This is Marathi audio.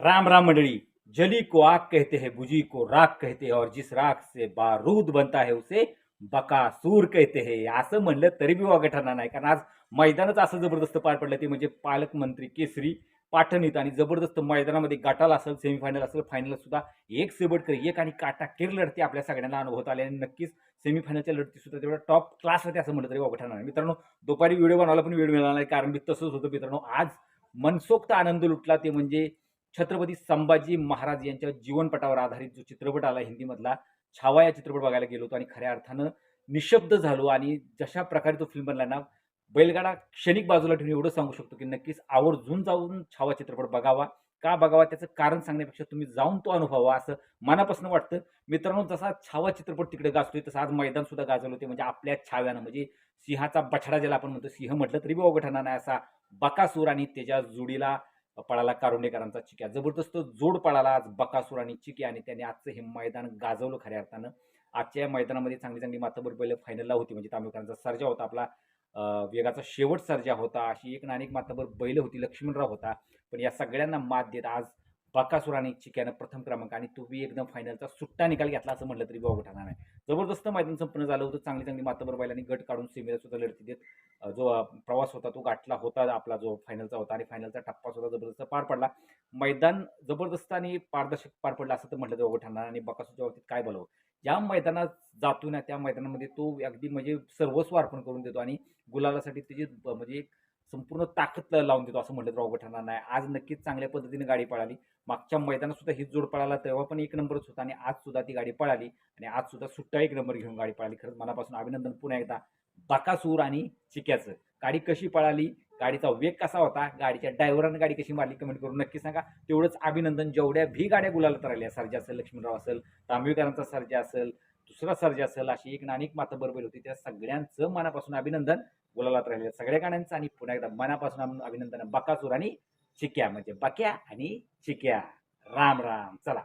राम राम मंडळी जली को आग कहते हैं बुझी को राख कहते हैं और जिस राख से बारूद बनता है उसे बकासूर कहते हैं. असं म्हणलं तरी बी वागं ठरणार नाही कारण आज मैदानच असं जबरदस्त पार पडलं ते म्हणजे पालकमंत्री केसरी पाटण आणि जबरदस्त मैदानामध्ये गटाला असेल सेमीफायनल असेल फायनल सुद्धा एक सेबटकर एक आणि काटा केर लढती आपल्या सगळ्यांना अनुभवत आले आणि नक्कीच सेमीफायनलच्या लढती सुद्धा तेवढा टॉप क्लास होते असं म्हटलं तरी वागं ठरणार नाही. मित्रांनो दुपारी व्हिडिओ बनवायला पण वेळ मिळाला नाही कारण मी तसंच होतं मित्रांनो. आज मनसोक्त आनंद लुटला ते म्हणजे छत्रपती संभाजी महाराज यांच्या जीवनपटावर आधारित जो चित्रपट आला हिंदीमधला छावा या चित्रपट बघायला गेलो होतो आणि खऱ्या अर्थानं निशब्द झालो आणि जशा प्रकारे तो फिल्म बनला ना बैलगाडा क्षणिक बाजूला ठेवून एवढं सांगू शकतो की नक्कीच आवर्जून जाऊन छावा चित्रपट बघावा. का बघावा? त्याचं कारण सांगण्यापेक्षा तुम्ही जाऊन तो अनुभवा असं मनापासून वाटतं. मित्रांनो जसा छावा चित्रपट तिकडे गाजतोय तसं आज मैदान सुद्धा गाजवलं होते म्हणजे आपल्या छाव्यानं. म्हणजे सिंहाचा बछडा ज्याला आपण म्हणतो सिंह म्हटलं तरी बी अवघड ठरणार नाही असा बकासूर आणि त्याच्या जोडीला पळाला कारुंडेकरांचा चिक्या. जबरदस्त जोड पळाला आज बकासूर आणि चिक्या आणि त्याने आजचं हे मैदान गाजवलं खऱ्या अर्थानं. आजच्या या मैदानामध्ये चांगली चांगली मातबर बैल फायनलला होती. म्हणजे तांबेकरांचा सर्जा होता आपला. वेगाचा शेवट सर्जा होता. अशी एक ना अनेक मातबर बैल होती. लक्ष्मणराव होता. पण या सगळ्यांना मात देत आज बाकासूर आणि चिक्यानं प्रथम क्रमांक आणि तो बी एकदम फायनलचा सुट्टा निकाल घेतला असं म्हटलं तरी बाबा ठरणार नाही जबरदस्त मैदान संपन्न झालं होतं. चांगली चांगली मातबर बैलांनी गट काढून सेमीला सुद्धा लढती देत जो प्रवास होता तो गाठला होता आपला जो फायनलचा होता आणि फायनलचा टप्पा सुद्धा जबरदस्त पार पडला. मैदान जबरदस्त आणि पारदर्शक पार पडलं असं तर म्हटलं तर बाबा ठरणार आणि बाकासूरच्या बाबतीत काय बोलावं? ज्या मैदानात जातो ना त्या मैदानामध्ये तो अगदी म्हणजे सर्वस्व अर्पण करून देतो आणि गुलालासाठी त्याची म्हणजे एक संपूर्ण ताकद लावून देतो असं म्हटलं तर अवघड ठरणार नाही. आज नक्कीच चांगल्या पद्धतीने गाडी पळाली. मागच्या मैदानात सुद्धा हीच जोड पळाला तेव्हा पण एक नंबरच होता आणि आज सुद्धा ती गाडी पळाली आणि आज सुद्धा सुट्टा एक नंबर घेऊन गाडी पळाली. खरंच मनापासून अभिनंदन पुन्हा एकदा. बाकासूर आणि चिक्याचं. गाडी कशी पळाली? गाडीचा वेग कसा होता? गाडीच्या ड्रायव्हरानं गाडी कशी मारली? कमेंट करून नक्की सांगा. तेवढंच अभिनंदन. जेवढ्या भी गाड्या गुलाला तर राहिल्या सर्जा असेल लक्ष्मीराव असेल तांबेकरांचा सर्जा असेल दुसरा सर्जा असेल अशी एक नाणिक माता बरोबर होती. त्या सगळ्यांचं मनापासून अभिनंदन. गुलालात राहिलेल्या सगळ्या गाण्यांचं आणि पुन्हा एकदा मनापासून अभिनंदन बकासूर आणि चिक्या म्हणजे बक्या आणि चिक्या राम राम. चला.